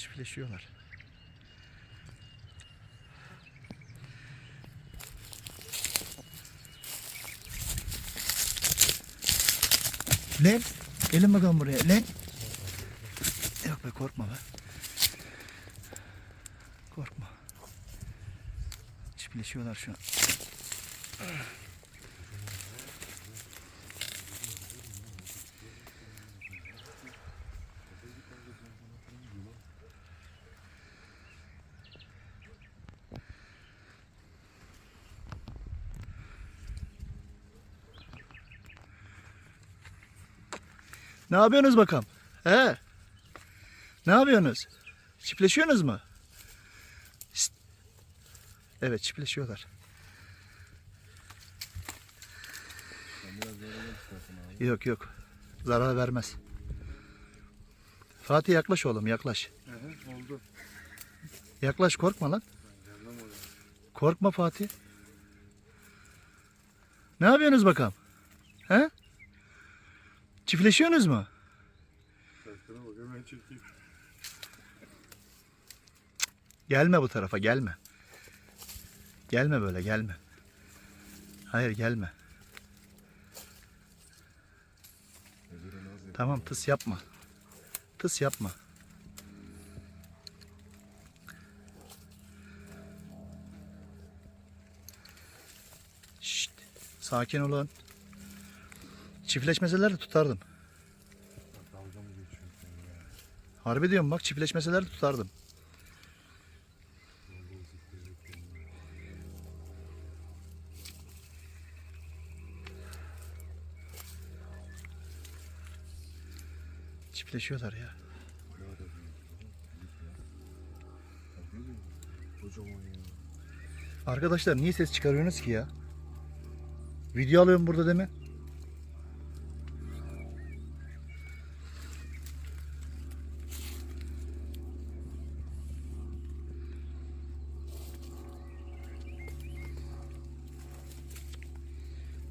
Çiftleşiyorlar. Lan gelin bakalım buraya lan. Yok be korkma be. Korkma. Çiftleşiyorlar şu an. Ne yapıyorsunuz bakalım? He? Ne yapıyorsunuz? Çiftleşiyorsunuz mu? Şşt. Evet çiftleşiyorlar. Yok yok. Zarar vermez. Fatih yaklaş oğlum yaklaş. oldu. Yaklaş korkma lan. Korkma Fatih. Ne yapıyorsunuz bakalım? He? Çiftleşiyorsunuz mu? Gelme bu tarafa gelme. Gelme böyle gelme. Hayır gelme. Tamam tıs yapma. Tıs yapma. Şşt, sakin olun. Çiftleşmeseler de tutardım. Harbi diyorum bak çiftleşmeseler de tutardım. Çiftleşiyorlar ya. Arkadaşlar niye ses çıkarıyorsunuz ki ya? Video alıyorum burada değil mi?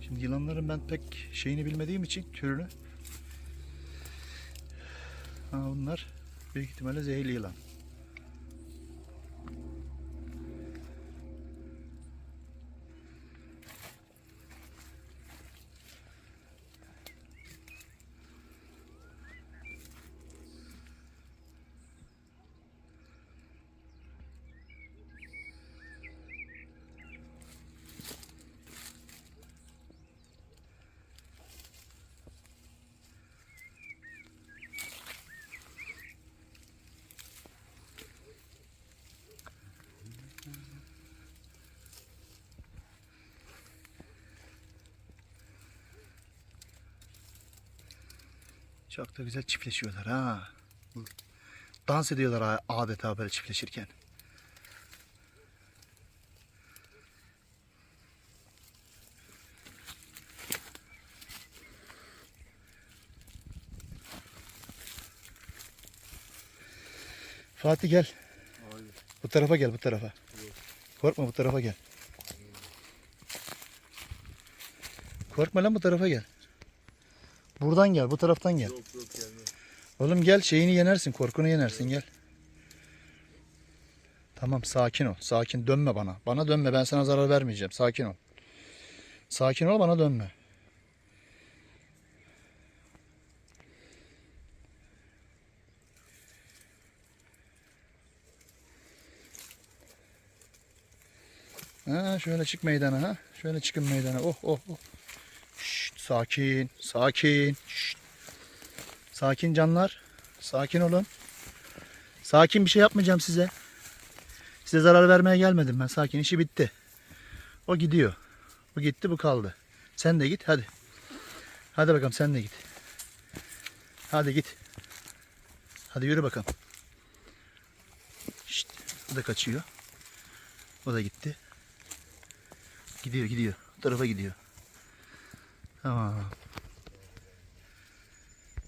Şimdi yılanların ben pek şeyini bilmediğim için türünü. Ha bunlar büyük ihtimalle zehirli yılan. Çok da güzel çiftleşiyorlar ha. Dans ediyorlar adeta böyle çiftleşirken. Fatih gel. Hayır. Bu tarafa gel bu tarafa. Korkma bu tarafa gel. Korkma lan bu tarafa gel. Buradan gel bu taraftan gel. Yok yok gelme. Oğlum gel şeyini yenersin korkunu yenersin gel. Tamam sakin ol. Sakin dönme bana. Bana dönme ben sana zarar vermeyeceğim. Sakin ol. Sakin ol bana dönme. Ha, şöyle çık meydana ha. Şöyle çıkın meydana. Oh oh oh. Sakin, sakin. Şşt. Sakin canlar. Sakin olun. Sakin bir şey yapmayacağım size. Size zarar vermeye gelmedim ben. Sakin işi bitti. O gidiyor. Bu gitti bu kaldı. Sen de git hadi. Hadi bakalım sen de git. Hadi git. Hadi yürü bakalım. Şşt, bu da kaçıyor. O da gitti. Gidiyor gidiyor. Bu tarafa gidiyor. Tamam.